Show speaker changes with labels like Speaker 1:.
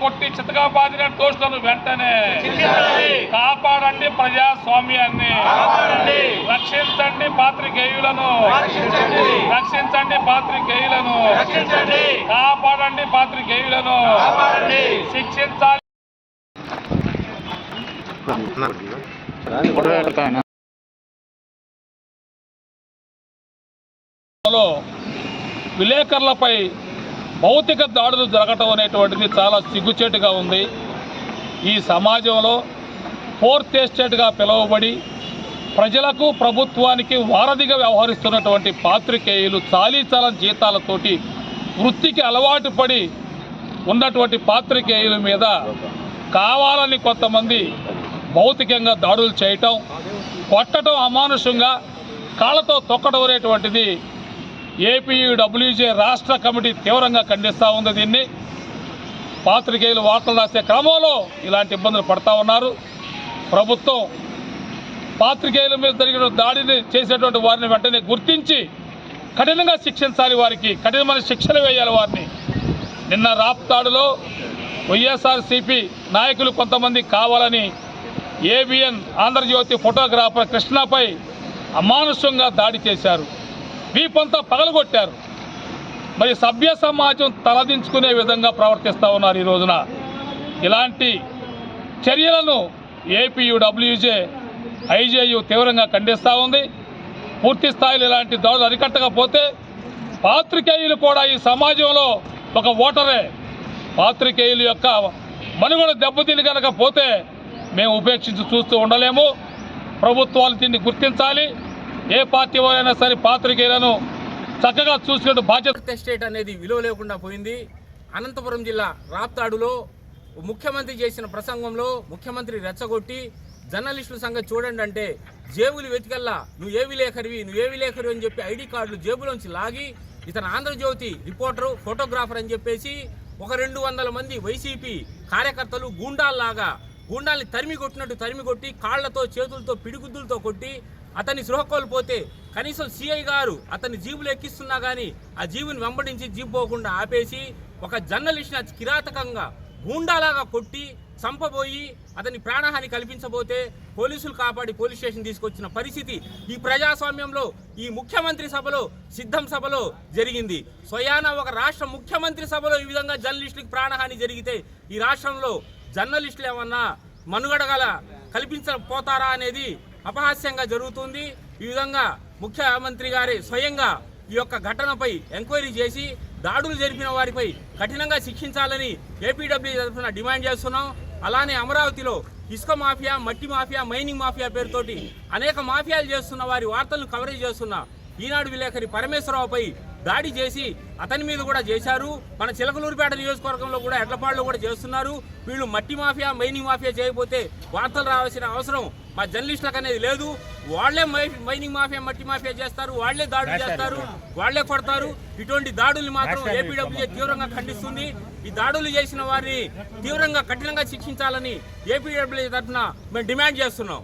Speaker 1: కొట్టి చితగా బాధిన దోషులను వెంటనే కాపాడండి ప్రజాస్వామ్యాన్ని. రక్షించండి పాత్రికేయులను. రక్షించండి. పాత్రికేయులను. కాపాడండి పాత్రికేయులను. శిక్షించాలి. లో విలేకరులపై భౌతిక దాడులు జరగటం అనేటువంటిది చాలా సిగ్గుచేటుగా ఉంది. ఈ సమాజంలో ఫోర్త్ ఎస్టేట్గా పిలువబడి ప్రజలకు ప్రభుత్వానికి వారధిగా వ్యవహరిస్తున్నటువంటి పాత్రికేయులు చాలీచాలం జీతాలతోటి వృత్తికి అలవాటు పడి ఉన్నటువంటి పాత్రికేయుల మీద కావాలని కొంతమంది భౌతికంగా దాడులు చేయటం కొట్టడం అమానుషంగా కాళ్ళతో తొక్కడం అనేటువంటిది ఏపీడబ్ల్యూజే రాష్ట్ర కమిటీ తీవ్రంగా ఖండిస్తూ ఉంది దీన్ని. పాత్రికేయులు వార్తలు రాసే క్రమంలో ఇలాంటి ఇబ్బందులు పడతా ఉన్నారు. ప్రభుత్వం పాత్రికేయుల మీద జరిగిన దాడిని చేసేటువంటి వారిని వెంటనే గుర్తించి కఠినంగా శిక్షించాలి వారికి కఠినమైన శిక్షలు వేయాలి వారిని. నిన్న రాప్తాడులో వైఎస్ఆర్సీపీ నాయకులు కొంతమంది కావాలని ఏబిఎన్ ఆంధ్రజ్యోతి ఫోటోగ్రాఫర్ కృష్ణపై అమానుషంగా దాడి చేశారు. వీపంతా పగలగొట్టారు. మరి సభ్య సమాజం తలదించుకునే విధంగా ప్రవర్తిస్తూ ఉన్నారు ఈ రోజున. ఇలాంటి చర్యలను ఏపీయుడబ్ల్యూజే ఐజేయు తీవ్రంగా ఖండిస్తూ ఉంది. పూర్తి స్థాయిలో ఇలాంటి దాడులు అరికట్టకపోతే పాత్రికేయులు కూడా ఈ సమాజంలో ఒక ఓటరే. పాత్రికేయుల యొక్క మనుగడ దెబ్బతిని కనుక పోతే మేము ఉపేక్షించి చూస్తూ ఉండలేము. ప్రభుత్వాలు దీన్ని గుర్తించాలి. ఏ పార్టీ వారైనా సరే పాత్రికేయులను చక్కగా చూసుకుంటూ బాధ్యత
Speaker 2: స్టేట్ అనేది విలువ లేకుండా పోయింది. అనంతపురం జిల్లా రాప్తాడులో ముఖ్యమంత్రి చేసిన ప్రసంగంలో ముఖ్యమంత్రి రెచ్చగొట్టి జర్నలిస్టుల సంగతి చూడండి అంటే జేబులు వెతికల్లా నువ్వు ఏ విలేకరివి నువ్వు ఏ విలేకరివి అని చెప్పి ఐడి కార్డులు జేబులోంచి లాగి ఇతను ఆంధ్రజ్యోతి రిపోర్టరు ఫోటోగ్రాఫర్ అని చెప్పేసి ఒక రెండు వందల మంది వైసీపీ కార్యకర్తలు గూండాల్లాగా గూండాల్ని తరిమి కొట్టినట్టు తరిమి కొట్టి కాళ్ళతో చేతులతో పిడిగుద్దులతో కొట్టి అతన్ని సృహ కోల్పోతే కనీసం సిఐ గారు అతని జీబులు ఎక్కిస్తున్నా కానీ ఆ జీబుని వెంబడించి జీబు పోకుండా ఆపేసి ఒక జర్నలిస్ట్ని అతి కిరాతకంగా గూండాలాగా కొట్టి చంపబోయి అతని ప్రాణహాని కల్పించబోతే పోలీసులు కాపాడి పోలీస్ స్టేషన్ తీసుకొచ్చిన పరిస్థితి ఈ ప్రజాస్వామ్యంలో ఈ ముఖ్యమంత్రి సభలో సిద్ధం సభలో జరిగింది. స్వయాన ఒక రాష్ట్ర ముఖ్యమంత్రి సభలో ఈ విధంగా జర్నలిస్టులకు ప్రాణహాని జరిగితే ఈ రాష్ట్రంలో జర్నలిస్టులు ఏమన్నా మనుగడగల కల్పించకపోతారా అనేది అపహాస్యంగా జరుగుతుంది. ఈ విధంగా ముఖ్యమంత్రి గారి స్వయంగా ఈ యొక్క ఘటనపై ఎంక్వైరీ చేసి దాడులు జరిపిన వారిపై కఠినంగా శిక్షించాలని ఏపీడబ్ల్యూ తరఫున డిమాండ్ చేస్తున్నాం. అలానే అమరావతిలో ఇసుక మాఫియా మట్టి మాఫియా మైనింగ్ మాఫియా పేరుతోటి అనేక మాఫియాలు చేస్తున్న వారి వార్తలను కవరేజ్ చేస్తున్న ఈనాడు విలేకరి పరమేశ్వరరావుపై దాడి చేసి అతని మీద కూడా చేశారు. మన చిలకలూరుపేట నియోజకవర్గంలో కూడా ఎడ్లపాడులో కూడా చేస్తున్నారు. వీళ్ళు మట్టి మాఫియా మైనింగ్ మాఫియా చేయకపోతే వార్తలు రావాల్సిన అవసరం మా జర్నలిస్టులకు అనేది లేదు. వాళ్ళే మైనింగ్ మాఫియా మట్టి మాఫియా చేస్తారు. వాళ్ళే దాడులు చేస్తారు. వాళ్ళే కొడతారు. ఇటువంటి దాడులు మాత్రం ఏపీడబ్ల్యూజే తీవ్రంగా ఖండిస్తుంది. ఈ దాడులు చేసిన వారిని తీవ్రంగా కఠినంగా శిక్షించాలని ఏపీడబ్ల్యూజే తరఫున మేము డిమాండ్ చేస్తున్నాం.